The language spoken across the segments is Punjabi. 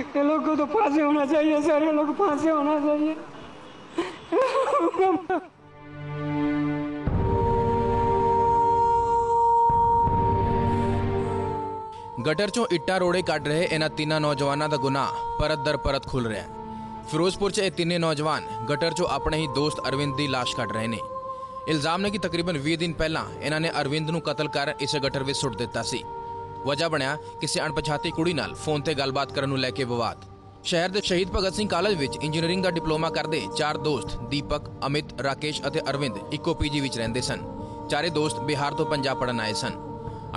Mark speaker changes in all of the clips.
Speaker 1: ये लोग को तो फांसी होना चाहिए सर ये लोग को फांसी होना चाहिए
Speaker 2: ਗਟਰ ਚੋਂ ਇੱਟਾਂ ਰੋੜੇ ਕੱਢ ਰਹੇ ਇਹਨਾਂ ਤਿੰਨਾਂ ਨੌਜਵਾਨਾਂ ਦਾ ਗੁਨਾਹ ਪਰਤ ਦਰ ਪਰਤ ਖੁੱਲ ਰਿਹਾ ਹੈ ਫਿਰੋਜ਼ਪੁਰ 'ਚ ਇਹ ਤਿੰਨੇ ਨੌਜਵਾਨ ਗਟਰ ਚੋਂ ਆਪਣੇ ਹੀ ਦੋਸਤ ਅਰਵਿੰਦ ਦੀ ਲਾਸ਼ ਕੱਢ ਰਹੇ ਨੇ ਇਲਜ਼ਾਮ ਨੇ ਕਿ ਤਕਰੀਬਨ 20 ਦਿਨ ਪਹਿਲਾਂ ਇਹਨਾਂ ਨੇ ਅਰਵਿੰਦ ਨੂੰ ਕਤਲ ਕਰ ਇਸੇ ਗਟਰ ਵਿੱਚ ਸੁੱਟ ਦਿੱਤਾ ਸੀ ਵਜ੍ਹਾ ਬਣਿਆ ਕਿਸੇ ਅਣਪਛਾਤੀ ਕੁੜੀ ਨਾਲ ਫੋਨ ਤੇ ਗੱਲਬਾਤ ਕਰਨ ਨੂੰ ਲੈ ਕੇ ਵਿਵਾਦ। ਸ਼ਹਿਰ ਦੇ ਸ਼ਹੀਦ ਭਗਤ ਸਿੰਘ ਕਾਲਜ ਵਿੱਚ ਇੰਜੀਨੀਅਰਿੰਗ ਦਾ ਡਿਪਲੋਮਾ ਕਰਦੇ ਚਾਰ ਦੋਸਤ ਦੀਪਕ, ਅਮਿਤ, ਰਾਕੇਸ਼ ਅਤੇ ਅਰਵਿੰਦ ਇੱਕੋ ਪੀਜੀ ਵਿੱਚ ਰਹਿੰਦੇ ਸਨ। ਚਾਰੇ ਦੋਸਤ ਬਿਹਾਰ ਤੋਂ ਪੰਜਾਬ ਪੜਨ ਆਏ ਸਨ।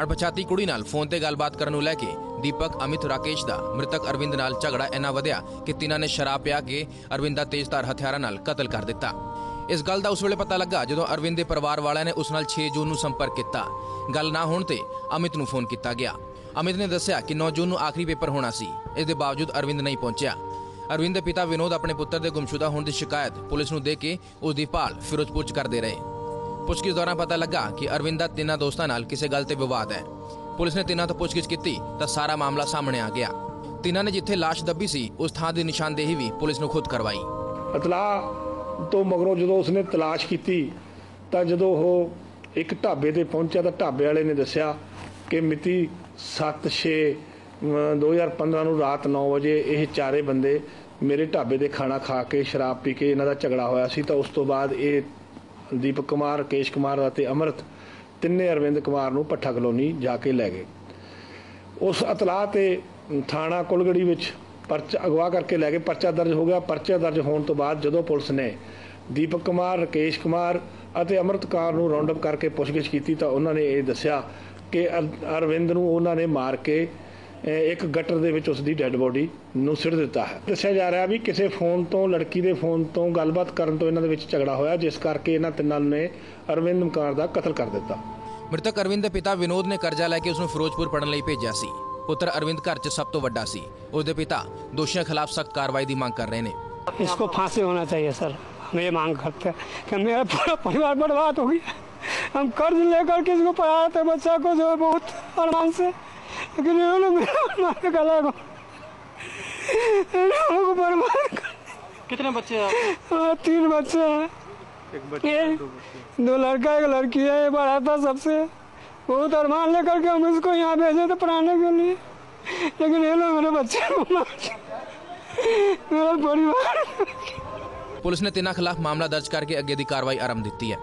Speaker 2: ਅਣਪਛਾਤੀ ਕੁੜੀ ਨਾਲ ਫੋਨ ਤੇ ਗੱਲਬਾਤ ਕਰਨ ਨੂੰ ਲੈ ਕੇ ਦੀਪਕ, ਅਮਿਤ, ਰਾਕੇਸ਼ ਦਾ ਮ੍ਰਿਤਕ ਅਰਵਿੰਦ ਨਾਲ ਝਗੜਾ ਇੰਨਾ ਵਧਿਆ ਕਿ ਤਿੰਨਾਂ ਨੇ ਸ਼ਰਾਬ ਪਿਆ ਕੇ ਅਰਵਿੰਦ ਦਾ ਤੇਜ਼ਧਾਰ ਹਥਿਆਰਾਂ ਨਾਲ ਕਤਲ ਕਰ ਦਿੱਤਾ। ਇਸ ਗੱਲ ਦਾ ਉਸ ਵੇਲੇ ਪਤਾ ਲੱਗਾ ਜਦੋਂ ਅਰਵਿੰਦ ਦੇ ਪਰਿਵਾਰ ਵਾਲਿਆਂ ਨੇ ਉਸ ਨਾਲ 6 ਜੂਨ ਨੂੰ ਸੰਪਰਕ ਕੀਤਾ। ਗੱਲ ਨਾ ਹੋਣ ਤੇ ਅਮਿਤ ਨੂੰ ਫੋਨ ਕੀਤਾ ਗਿਆ। ਅਮਿਤ ਨੇ ਦੱਸਿਆ ਕਿ 9 ਜੂਨ ਨੂੰ ਆਖਰੀ ਪੇਪਰ ਹੋਣਾ ਸੀ। ਇਸ ਦੇ ਬਾਵਜੂਦ ਅਰਵਿੰਦ ਨਹੀਂ ਪਹੁੰਚਿਆ। ਅਰਵਿੰਦ ਦੇ ਪਿਤਾ ਵਿਨੋਦ ਆਪਣੇ ਪੁੱਤਰ ਦੇ ਗੁੰਮਸ਼ੁਦਾ ਹੋਣ ਦੀ ਸ਼ਿਕਾਇਤ ਪੁਲਿਸ ਨੂੰ ਦੇ ਕੇ ਉਸ ਦੀ ਭਾਲ ਫਿਰੋਜ਼ਪੁਰ 'ਚ ਕਰਦੇ ਰਹੇ। ਪੁੱਛਗਿੱਛ ਦੌਰਾਨ ਪਤਾ ਲੱਗਾ ਕਿ ਅਰਵਿੰਦ ਦਾ ਤਿੰਨਾਂ ਦੋਸਤਾਂ ਨਾਲ ਕਿਸੇ ਗੱਲ ਤੇ ਵਿਵਾਦ ਹੈ। ਪੁਲਿਸ ਨੇ ਤਿੰਨਾਂ ਤੋਂ ਪੁੱਛਗਿੱਛ ਕੀਤੀ ਤਾਂ ਸਾਰਾ ਮਾਮਲਾ ਸਾਹਮਣੇ ਆ ਗਿਆ। ਤਿੰਨਾਂ ਨੇ ਜਿੱਥੇ ਲਾਸ਼ ਦੱਬੀ ਸੀ, ਉਸ ਥਾਂ ਦੀ ਨਿਸ਼ਾਨਦੇਹੀ ਵੀ ਪੁਲਿਸ ਨੂੰ ਖੁਦ ਕਰਵਾਈ।
Speaker 3: ਇਤਲਾਹ ਤੋਂ ਮਗਰੋਂ ਜਦੋਂ ਉਸਨੇ ਤਲਾਸ਼ ਕੀਤੀ, ਤਾਂ ਜਦੋਂ ਉਹ ਇੱਕ ਢਾਬੇ ਤੇ ਪਹੁੰਚਿਆ ਤਾਂ ਢਾਬੇ ਵਾਲੇ ਨੇ ਦੱਸਿਆ ਕਿ ਮਿਤੀ 7/6 2015 ਨੂੰ ਰਾਤ 9 ਵਜੇ ਇਹ ਚਾਰੇ ਬੰਦੇ ਮੇਰੇ ਢਾਬੇ ਤੇ ਖਾਣਾ ਖਾ ਕੇ, ਸ਼ਰਾਬ ਪੀ ਕੇ ਇਹਨਾਂ ਦਾ ਝਗੜਾ ਹੋਇਆ ਸੀ। ਤਾਂ ਉਸ ਤੋਂ ਬਾਅਦ ਇਹ ਦੀਪਕ ਕੁਮਾਰ ਕੇਸ਼ ਕੁਮਾਰ ਅਤੇ ਅਮਰਤ ਤਿੰਨੇ ਅਰਵਿੰਦ ਕੁਮਾਰ ਨੂੰ ਪੱਠਾ ਕਲੋਨੀ ਜਾ ਕੇ ਲੈ ਗਏ। ਉਸ ਇਤਲਾਹ ਤੇ ਥਾਣਾ ਕੁਲਗੜੀ ਵਿੱਚ ਪਰਚਾ, ਅਗਵਾ ਕਰਕੇ ਲੈ ਕੇ ਪਰਚਾ ਦਰਜ ਹੋ ਗਿਆ। ਪਰਚਾ ਦਰਜ ਹੋਣ ਤੋਂ ਬਾਅਦ ਜਦੋਂ ਪੁਲਿਸ ਨੇ ਦੀਪਕ ਕੁਮਾਰ, ਰਕੇਸ਼ ਕੁਮਾਰ ਅਤੇ ਅਮਰਤਕਾਰ ਨੂੰ ਰਾਉਂਡ ਅਪ ਕਰਕੇ ਪੁੱਛਗਿੱਛ ਕੀਤੀ ਤਾਂ ਉਹਨਾਂ ਨੇ ਇਹ ਦੱਸਿਆ ਕਿ ਅਰਵਿੰਦ ਨੂੰ ਉਹਨਾਂ ਨੇ ਮਾਰ ਕੇ ਇੱਕ ਗਟਰ ਦੇ ਵਿੱਚ ਉਸ ਦੀ ਡੈੱਡ ਬੋਡੀ ਨੂੰ ਸਿੱਟ ਦਿੱਤਾ ਹੈ। ਦੱਸਿਆ ਜਾ ਰਿਹਾ ਵੀ ਕਿਸੇ ਫੋਨ ਤੋਂ, ਲੜਕੀ ਦੇ ਫੋਨ ਤੋਂ ਗੱਲਬਾਤ ਕਰਨ ਤੋਂ ਇਹਨਾਂ ਦੇ ਵਿੱਚ ਝਗੜਾ ਹੋਇਆ, ਜਿਸ ਕਰਕੇ ਇਹਨਾਂ ਤਿੰਨਾਂ ਨੇ ਅਰਵਿੰਦ ਮਕਾਰ ਦਾ ਕਤਲ ਕਰ ਦਿੱਤਾ।
Speaker 2: ਮ੍ਰਿਤਕ ਅਰਵਿੰਦ ਦੇ ਪਿਤਾ ਵਿਨੋਦ ਨੇ ਕਰਜ਼ਾ ਲੈ ਕੇ ਉਸ ਨੂੰ ਫਿਰੋਜ਼ਪੁਰ ਪੜਨ ਲਈ ਭੇਜਿਆ ਸੀ। ਪੁੱਤਰ ਅਰਵਿੰਦ ਘਰ 'ਚ ਸਭ ਤੋਂ ਵੱਡਾ ਸੀ ਉਸ ਦੇ ਪਿਤਾ ਦੋਸ਼ੀਆਂ ਖਿਲਾਫ ਸਖਤ ਕਾਰਵਾਈ ਦੀ ਮੰਗ ਕਰ ਰਹੇ ਨੇ
Speaker 1: इसको फांसी होना चाहिए सर हम ये मांग करते हैं कि मेरा पूरा परिवार बर्बाद हो गया हम कर्ज लेकर के इसको पढ़ाए थे बच्चा को जो है बहुत अरमान से लेकिन इन्होंने मेरा अरमान के गला को इन लोगों को बर्बाद कर
Speaker 4: कितने बच्चे हैं आपके?
Speaker 1: हाँ, तीन बच्चे हैं
Speaker 4: एक बच्चे
Speaker 1: ये
Speaker 4: दो बच्चे
Speaker 1: दो लड़का एक लड़की है ये बड़ा था सबसे वो दरबार लेकर के हम इसको यहाँ भेजे थे पढ़ाने के लिए। लेकिन ये लोग मेरे बच्चे मेरा परिवार
Speaker 2: पुलिस ने तिना खिलाफ मामला दर्ज करके अगे की कार्रवाई आरंभ दी है।